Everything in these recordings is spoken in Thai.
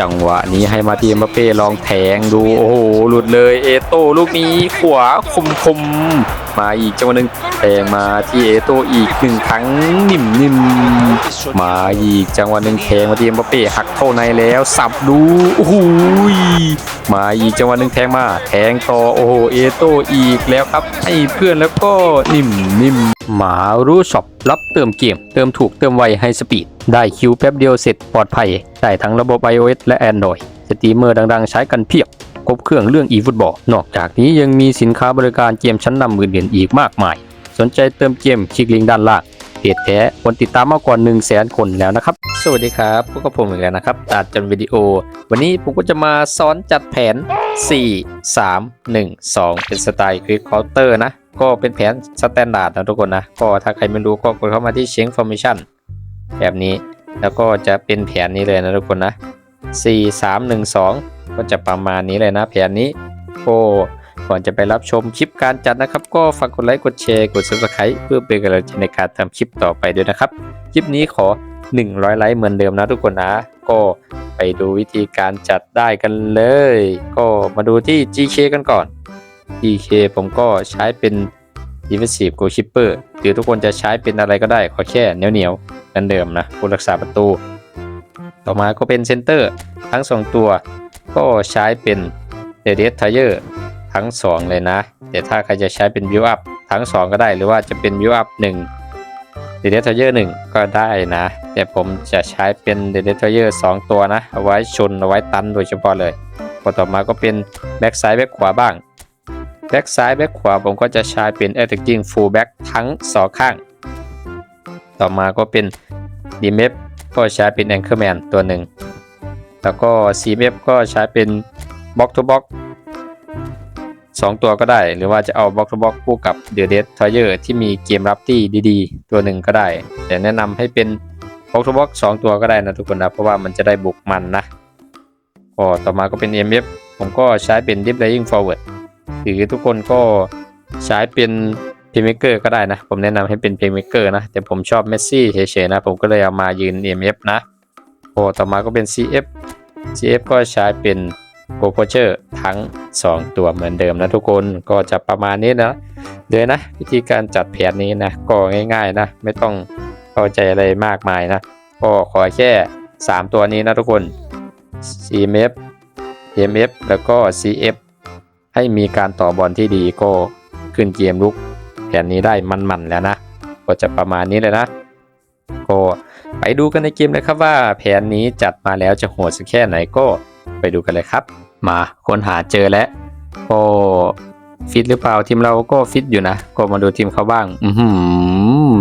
จังหวะนี้ให้มาทีมบัปเป้ลองแทงดู โอ้โห หลุดเลย เอโต้ลูกนี้ขวาคมคม มาอีกจังหวะหนึ่งแทงมาที่เอโตอีกหนึ่งครั้งนิ่มนิ่มมาอีกจังหวะหนึ่งแทงมาที่มบัปเป้หักเข้าในแล้วสับดูโอ้โหยมาอีกจังหวะหนึ่งแทงมา แทงต่อโอ้โหเอโตอีกแล้วครับ ให้เพื่อนแล้วก็นิ่มนิ่มหมารู้ช็อปรับเติมเกม เติมถูกเติมไวให้สปีด ได้คิวแป๊บเดียวเสร็จปลอดภัย ได้ทั้งระบบ iOS และ Android สตรีมเมอร์ดังๆ ใช้กันเพียบ ครบเครื่องเรื่อง eFootball นอกจากนี้ยังมีสินค้าบริการเกมชั้นนำอื่นๆอีกมากมาย สนใจเติมเกมคลิกลิงก์ด้านล่างเพจแท้คนติดตามมากกว่า1 0 0 0 0แสนคนแล้วนะครับ สวัสดีครับพวกกับผมอีกแล้วนะครับตัดจันวิดีโอ วันนี้ผมก็จะมาสอนจัดแผน 4 3 1 2 เป็นสไตล์คลิกเคาน์เตอร์นะ ก็เป็นแผนสแตนดาร์ดนะทุกคนนะ ก็ถ้าใครไม่รู้ก็กดเข้ามาที่เชงฟอร์มชันแบบนี้ แล้วก็จะเป็นแผนนี้เลยนะทุกคนนะ 4 3 1 2 ก็จะประมาณนี้เลยนะแผนนี้ก็ก่อนจะไปรับชมคลิปการจัดนะครับ ก็ฝากกดไลค์กดแชร์กด subscribe เพื่อเป็นกำลังใจในการทำคลิปต่อไปด้วยนะครับ คลิปนี้ขอ 100 ไลค์เหมือนเดิมนะทุกคนนะ ก็ไปดูวิธีการจัดได้กันเลย ก็มาดูที่ GK กันก่อน GK ผมก็ใช้เป็น Defensive Goalkeeper หรือทุกคนจะใช้เป็นอะไรก็ได้ ขอแค่เหนียวๆเหมือนเดิมนะผู้รักษาประตู ต่อมาก็เป็นเซนเตอร์ทั้ง 2 ตัว ก็ใช้เป็นเดเดสทเยอร์ทั้ง 2 เลยนะ แต่ถ้าใครจะใช้เป็นบิวอัพทั้ง 2 ก็ได้หรือว่าจะเป็นบิวอัพ1เดเดสทเยอร์1ก็ได้นะ แต่ผมจะใช้เป็นเดเดสทเยอร์2ตัวนะ เอาไว้ชนเอาไว้ตันโดยเฉพาะเลยพอต่อมาก็เป็นแบ็กซ้ายแบ็กขวาบ้างแบ็กซ้ายแบ็กขวาผมก็จะใช้เป็น attacking full back ทั้งสองข้าง ต่อมาก็เป็น DMF ก็ใช้เป็น anchorman ตัวหนึ่ง แล้วก็ CMF ก็ใช้เป็น box to box สองตัวก็ได้ หรือว่าจะเอา box to box คู่กับ The Dead Toyer ที่มีเกมรับที่ดีๆ ตัวหนึ่งก็ได้ แต่แนะนำให้เป็น box to box สองตัวก็ได้นะทุกคนนะเพราะว่ามันจะได้บุกมันนะก็ต่อมาก็เป็น MF ผมก็ใช้เป็น Deep Lying Forward หรือทุกคนก็ใช้เป็นเพย์เมเกอร์ก็ได้นะ ผมแนะนำให้เป็นเพย์เมเกอร์นะ แต่ผมชอบเมสซี่เฉยๆนะ ผมก็เลยเอามายืน MF นะโอ้ต่อมาก็เป็น CF CF ก็ใช้เป็นโกโพเชอร์ทั้ง 2 ตัวเหมือนเดิมนะทุกคนก็จะประมาณนี้นะเดี๋ยวนะ วิธีการจัดแผนนี้นะ ก็ง่ายๆนะ ไม่ต้องเข้าใจอะไรมากมายนะ ก็ขอแค่ 3 ตัวนี้นะทุกคน CMF MF แล้วก็ CF ให้มีการต่อบอลที่ดีก็ขึ้นเกมลุกแผนนี้ได้มันๆแล้วนะ ก็จะประมาณนี้เลยนะ ก็ ไปดูกันในเกมเลยครับว่าแผนนี้จัดมาแล้วจะโหดสักแค่ไหนก็ไปดูกันเลยครับ มาค้นหาเจอแล้วก็ฟิตหรือเปล่าทีมเราก็ฟิตอยู่นะ ก็มาดูทีมเขาบ้าง อื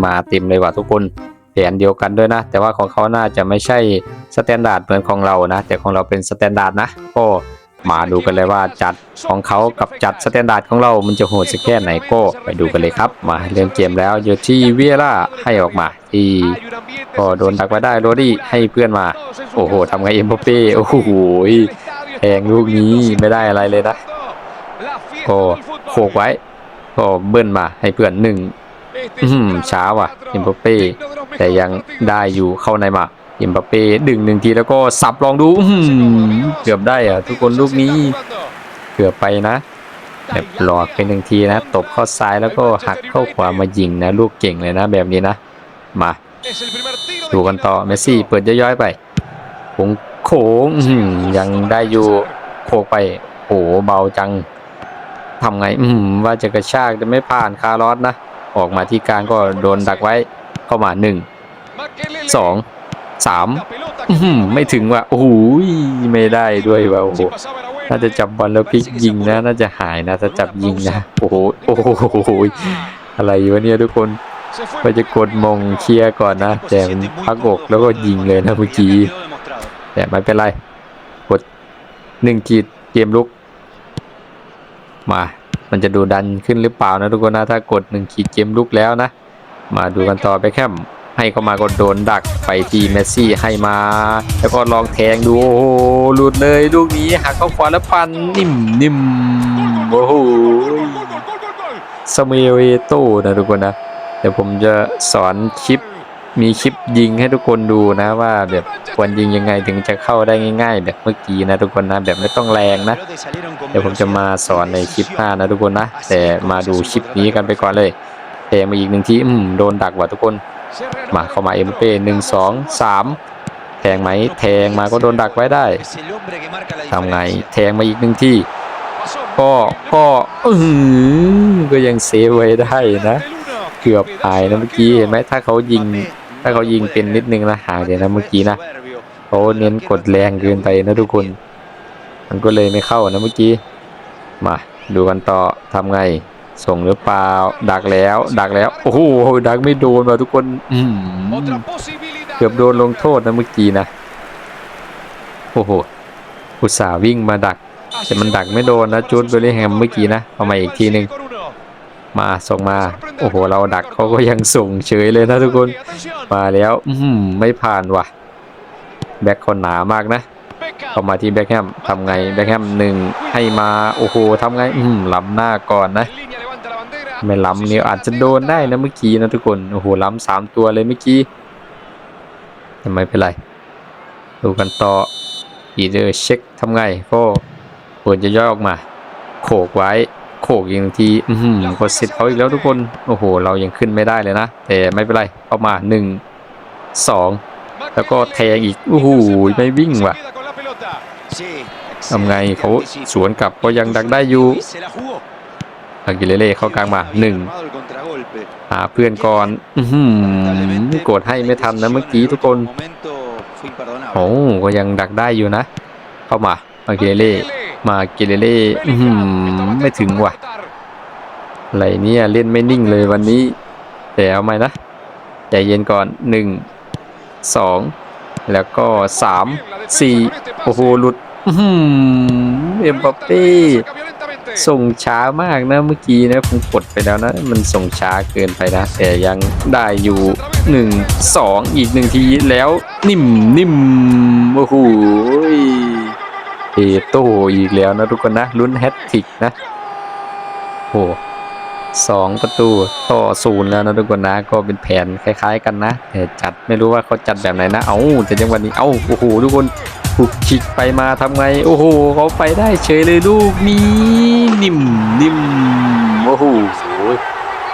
มาเต็มเลยว่ะทุกคนแผนเดียวกันด้วยนะ แต่ว่าของเขาน่าจะไม่ใช่สแตนดาร์ดเหมือนของเรานะ แต่ของเราเป็นสแตนดาร์ดนะก็ มาดูกันเลยว่าจัดของเขากับจัดสแตนดาร์ดของเรา มันจะโหดสักแค่ไหนก็ไปดูกันเลยครับ มาเริ่มเกมแล้วอยู่ที่เวียร่าให้ออกมาที่ก็โดนดักไว้ได้โรดี้ให้เพื่อนมา โอ้โหทำไงเอ็มบปเป้โอ้โหแทงลูกนี้ไม่ได้อะไรเลยนะก็โขกไว้ ก็เบิ้ลมาให้เพื่อนหนึ่งช้าว่ะเอ็มบปเป้แต่ยังได้อยู่เข้าในมา เอ็มบัปเป้ดึงหนึ่งทีแล้วก็สับลองดูอื้อหือเกือบได้อะทุกคนลูกนี้เกือบไปนะแบบหลอกไปหนึ่งทีนะตบเข้าซ้ายแล้วก็หักเข้าขวามายิงนะ ลูกเก่งเลยนะ แบบนี้นะ มาดูกันต่อเมสซี่เปิดย่อยๆไปโค้งโค้งอื้อหือยังได้อยู่โคกไปโอ้โหเบาจังทำไงอืมว่าจะกระชากจะไม่ผ่านคาร์ลอสนะ ออกมาที่กลางก็โดนดักไว้เข้ามาหนึ่งสอง สามไม่ถึงว่ะโอ้โหไม่ได้ด้วยว่ะโอ้โหน่าจะจับบอลแล้วพลิกยิงนะน่าจะหายนะถ้าจับยิงนะโอ้โหโอ้โหอะไรวะเนี่ยทุกคนก็จะกดมงเคลียร์ก่อนนะแต่พักอกแล้วก็ยิงเลยนะเมื่อกี้แต่ไม่เป็นไรกดหนึ่งกีดเกมลุก มา มันจะดูดันขึ้นหรือเปล่านะทุกคนนะถ้ากดหนึ่งขีดเกมลุกแล้วนะ มาดูกันต่อไปแคม ให้เข้ามากดโดนดักไปที่เมสซี่ให้มา แล้วก็ลองแทงดูโอ้โหหลุดเลยลูกนี้หักเข้าขวาแล้วปันนิ่มนิ่มโอ้โหสมิเอโตนะทุกคนนะเดี๋ยวผมจะสอนคลิปมีคลิปยิงให้ทุกคนดูนะว่าแบบควรยิงยังไงถึงจะเข้าได้ง่ายๆ แบบเมื่อกี้นะทุกคนนะแบบไม่ต้องแรงนะเดี๋ยวผมจะมาสอนในคลิปหน้านะทุกคนนะแต่มาดูคลิปนี้กันไปก่อนเลยแทงมาอีกหนึ่งทีอืมโดนดักว่ะทุกคน มาเข้ามาเอ็มเป้หนึ่งสองสามแทงไหมแทงมาก็โดนดักไว้ได้ทำไงแทงมาอีกหนึ่งที่ก็ก็อืก็ยังเซฟไว้ได้นะเกือบหายนะเมื่อกี้เห็นไหมถ้าเขายิง ถ้าเขายิงเป็นนิดนึงนะหายเลยนะเมื่อกี้นะเขาเน้นกดแรงเกินไปนะทุกคน มันก็เลยไม่เข้านะเมื่อกี้ มาดูกันต่อทำไง ส่งหรือเปล่า ดักแล้ว ดักแล้ว โอ้โห ดักไม่โดนว่ะทุกคน อืมเกือบโดนลงโทษนะเมื่อกี้นะ โอ้โห อุตส่าห์วิ่งมาดัก แต่มันดักไม่โดนนะจูดเบลลิงแฮมเมื่อกี้นะ เอามาอีกทีหนึ่งมาส่งมา โอ้โห เราดักเขาก็ยังส่งเฉยเลยนะทุกคน มาแล้ว อืมไม่ผ่านว่ะ แบ็คคนหนามากนะเข้ามาที่แบ็คแฮมทำไง แบ็คแฮมหนึ่งให้มา โอ้โหทำไง อืมล้ำหน้าก่อนนะ ไม่ล้ำเนี่ยอาจจะโดนได้นะเมื่อกี้นะทุกคน โอ้โหล้ำสามตัวเลยเมื่อกี้แต่ไม่เป็นไร ดูกันต่ออีเดอร์เช็คทำไงก็ควรจะย่อยออกมา โขกไว้ โขกอีกหนึ่งที อือหือกดเสร็จเขาอีกแล้วทุกคน โอ้โห เรายังขึ้นไม่ได้เลยนะ แต่ไม่เป็นไรเอามาหนึ่งสองแล้วก็แทงอีก โอ้โห ไม่วิ่งว่ะทำไงเขาสวนกลับก็ยังดักได้อยู่ อากิเลเล่เข้ากลางมาหนึ่งหาเพื่อนก่อนอือหือกดให้ไม่ทันนะเมื่อกี้ทุกคนโอ้ก็ยังดักได้อยู่นะ เข้ามาอากิเลเล่มาอากิเลเล่อือหือไม่ถึงว่ะอะไรเนี่ยเล่นไม่นิ่งเลยวันนี้ แต่เอาไหมนะใจเย็นก่อนหนึ่งสองแล้วก็สามสี่โอ้โหหลุดอื้อหือเอ็มบัปเป้ ส่งช้ามากนะเมื่อกี้นะผมกดไปแล้วนะ มันส่งช้าเกินไปนะ แต่ยังได้อยู่หนึ่งสองอีกหนึ่งทีแล้วนิ่มนิ่มโอ้โหเอโตอีกแล้วนะทุกคนนะลุ้นแฮตทิกนะโอ้สองประตูต่อศูนย์แล้วนะทุกคนนะก็เป็นแผนคล้าย ๆ กันนะแต่จัดไม่รู้ว่าเขาจัดแบบไหนนะ เอ้าแต่จังหวะนี้เอ้าโอ้โหทุกคน ถูกคิกไปมาทำไง โอ้โหเขาไปได้เฉยเลยลูกนี้นิ่มนิ่มโอ้โห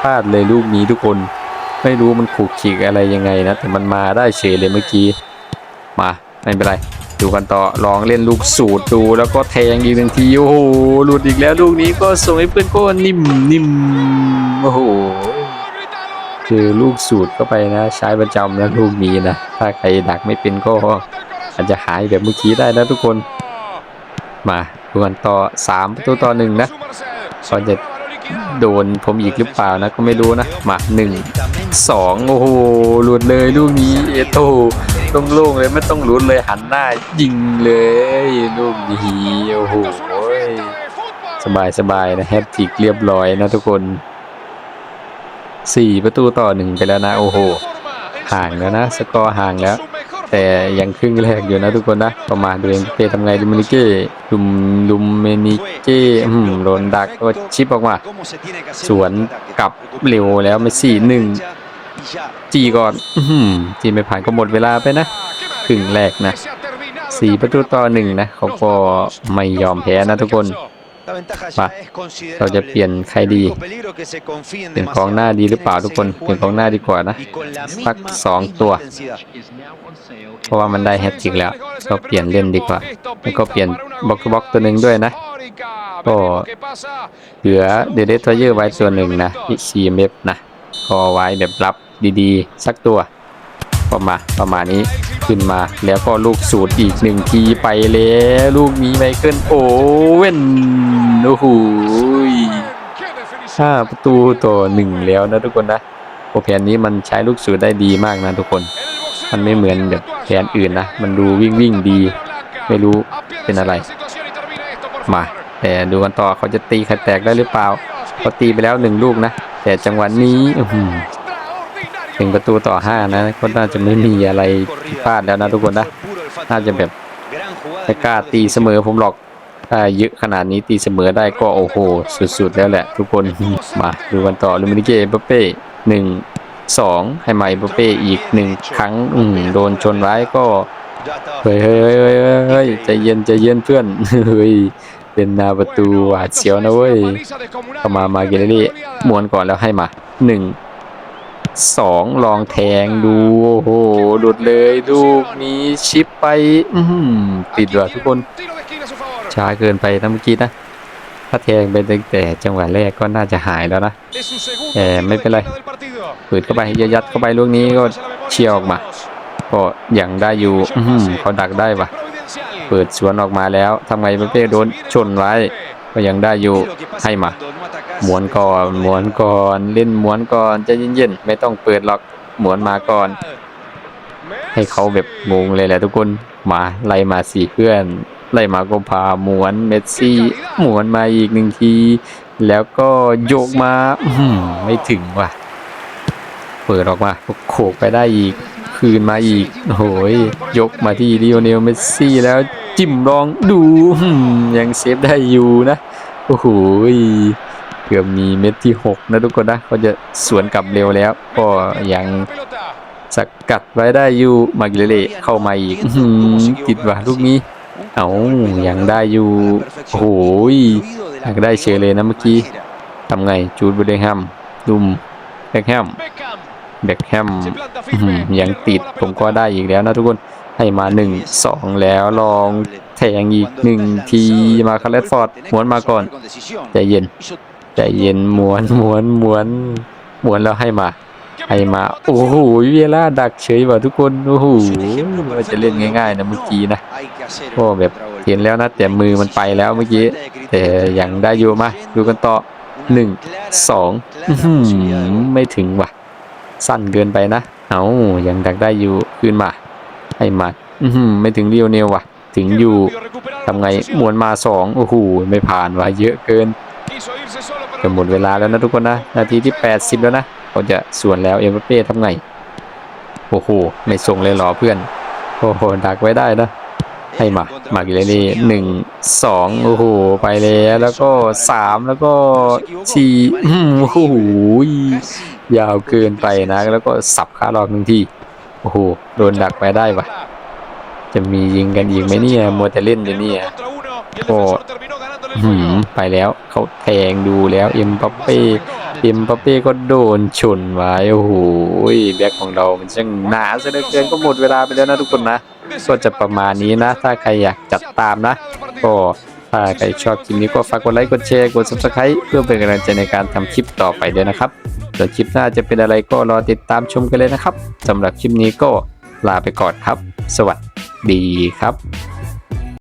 พลาดเลยลูกนี้ทุกคน ไม่รู้มันถูกคิกอะไรยังไงนะแต่มันมาได้เฉยเลยเมื่อกี้ มาไม่เป็นไรดูกันต่อลองเล่นลูกสูตรดูแล้วก็แทงอีกหนึ่งทีโอ้โหหลุดอีกแล้วลูกนี้ก็ส่งให้เพื่อนก็นิ่มนิ่มโอ้โหคือลูกสูตรเข้าไปนะ ใช้ประจำนะลูกนี้นะถ้าใครดักไม่เป็นก็ อาจจะหายแบบเมื่อกี้ได้นะทุกคน มาดูกันต่อ3ประตูต่อหนึ่งนะก็จะโดนผมอีกหรือเปล่านะก็ไม่รู้นะ มา1 2โอ้โหหลุดเลยลูกนี้เอโต้โล่งเลยไม่ต้องลุ้นเลยหันหน้ายิงเลยลูกนี้โอ้โหสบายสบายๆนะแฮตทริกเรียบร้อยนะทุกคน4ประตูต่อหนึ่งไปแล้วนะ โอ้โห ห่างแล้วนะ สกอร์ห่างแล้ว แต่ยังครึ่งแรกอยู่นะทุกคนนะประมาณดูเองเปทำไงลูมินิเก้ลุมลุมเมนิเก้อืมโดนดักก็ชิปออกมาสวนกลับเร็วแล้วไม่สี่หนึ่งจีก่อนอื้อหือจีไม่ผ่านก็หมดเวลาไปนะครึ่งแรกนะสี่ประตูต่อหนึ่งนะเขาก็ไม่ยอมแพ้นะทุกคน มาเราจะเปลี่ยนใครดีเป็นกองหน้าดีหรือเปล่าทุกคนเป็นกองหน้าดีกว่านะสักสองตัว เพราะว่ามันได้แฮตทริกแล้ว ก็เปลี่ยนเล่นดีกว่า แล้วก็เปลี่ยนบล็อกบล็อกตัวหนึ่งด้วยนะก็เหลือเดเดทเยอร์ไว้ตัวหนึ่งนะที่ CMF นะก็ไว้แบบรับดีๆ สักตัว ประมาณประมาณนี้ขึ้นมาแล้วก็ลูกสูตรอีกหนึ่งทีไปแล้วลูกนี้ไมเคิลโอเว่นโอ้โหห้าประตูต่อหนึ่งแล้วนะทุกคนนะโอแผนนี้มันใช้ลูกสูตรได้ดีมากนะทุกคน มันไม่เหมือนแบบแผนอื่นนะ มันดูวิ่งวิ่งดี ไม่รู้เป็นอะไร มาแต่ดูกันต่อเขาจะตีไข่แตกได้หรือเปล่าเขาตีไปแล้วหนึ่งลูกนะ แต่จังหวะนี้อื ถึงประตูต่อห้านะก็น่าจะไม่มีอะไรผิดพลาดแล้วนะทุกคนนะ น่าจะแบบไม่กล้าตีเสมอผมหรอกถ้าเยอะขนาดนี้ตีเสมอได้ก็โอ้โห สุดๆแล้วแหละ ทุกคนมาดูกันต่อลูมินิเก้เปเป้หนึ่งสองให้มาเอ็มบัปเป้อีกหนึ่งครั้งอืโดนชนไว้ก็เฮ้ยเฮ้ยเฮ้ยเฮ้ยเฮ้ยใจเย็นใจเย็นเพื่อนเฮ้ยเป็นนาประตูหวาดเสียวนะเว้ยเข้ามามาเกเรลี่ม้วนก่อนแล้วให้มาหนึ่ง สองลองแทงดูโอ้โหหลุดเลยลูกนี้ชิปไปอื้อหือติดว่ะทุกคนช้าเกินไปนะเมื่อกี้นะถ้าแทงไปตั้งแต่จังหวะแรกก็น่าจะหายแล้วนะเออไม่เป็นไรเปิดเข้าไปยัดเข้าไปลูกนี้ก็เชียร์ออกมาก็ยังได้อยู่อื้อหือเขาดักได้ปะเปิดสวนออกมาแล้วทำไงเป้โดนชนไว้ก็ยังได้อยู่ให้มา ม้วนก่อนม้วนก่อนเล่นม้วนก่อนใจเย็นๆไม่ต้องเปิดหรอกม้วนมาก่อน ให้เขาแบบงงเลยแหละทุกคนมาไล่มาสี่เพื่อน ไล่มาก็พาม้วนเมสซี่ม้วนมาอีกหนึ่งที แล้วก็โยกมาอไม่ถึงว่ะ เปิดออกมาโขกไปได้อีก คืนมาอีกโหยยกมาที่ลิโอเนลเมสซี่แล้วจิ้มลองดูยังเซฟได้อยู่นะ โอ้โหย กือบมีเม็ดที่ 6 นะทุกคนนะเขาจะสวนกลับเร็วแล้ว ก็ยังสกัดไว้ได้อยู่มากิเลเล่เข้ามาอีกอติดว่ะลูกนี้ เอายังได้อยู่โอ้โหยอยากได้เชยเลยนะเมื่อกี้ทำไงจูดเบลแฮมดุมแบ็คแฮมแบ็คแฮมยังติดผมก็ได้อีกแล้วนะทุกคนให้มา 1 2 แล้วลองแทงอีกหนึ่งทีมาคาร์เลตฟอร์ดม้วนมาก่อนใจเย็น ใจเย็นม้วนม้วนม้วนม้วนแล้วให้มา ให้มา โอ้โหเวลาดักเฉยว่ะทุกคน โอ้โหว่าจะเล่นง่าย ๆ นะเมื่อกี้นะก็แบบเห็นแล้วนะ แต่มือมันไปแล้วเมื่อกี้ แต่ยังได้อยู่มาดูกันต่อหนึ่งสองไม่ถึงว่ะ สั้นเกินไปนะ เอายังดักได้อยู่ขึ้นมา ให้มาไม่ถึงเรียวเนวว่ะ ถึงอยู่ทำไงมวนมาสองโอ้โหไม่ผ่านว่ะเยอะเกิน จะหมดเวลาแล้วนะทุกคนนะ นาทีที่ 80 แล้วนะเขาจะส่วนแล้วเอ็มบัปเป้ทำไง โอ้โห ไม่ส่งเลยหรอเพื่อน โอ้โห ดักไว้ได้นะ ให้มา มากิเลนี่หนึ่งสองโอ้โห ไปแล้วแล้วก็สามแล้วก็สี่โอ้โห ยาวเกินไปนะ แล้วก็สับขาหลอกหนึ่งที โอ้โห โดนดักไปได้ปะจะมียิงกันอีกไหมเนี่ย มัวแต่เล่นอยู่เนี่ยก็ หืมไปแล้วเขาแทงดูแล้ว เอ็มบัปเป้เอ็มบัปเป้ก็โดนชนไว้โอ้โหแบ็คของเรามันช่างหนาซะเหลือเกินก็หมดเวลาไปแล้วนะทุกคนนะก็จะประมาณนี้นะ ถ้าใครอยากจัดตามนะ ก็ถ้าใครชอบคลิปนี้ก็ฝากกดไลค์กดแชร์กด subscribe เพื่อเป็นกำลังใจในการทำคลิปต่อไปด้วยนะครับส่วนคลิปหน้าจะเป็นอะไรก็รอติดตามชมกันเลยนะครับสำหรับคลิปนี้ก็ลาไปก่อนครับ สวัสดีครับ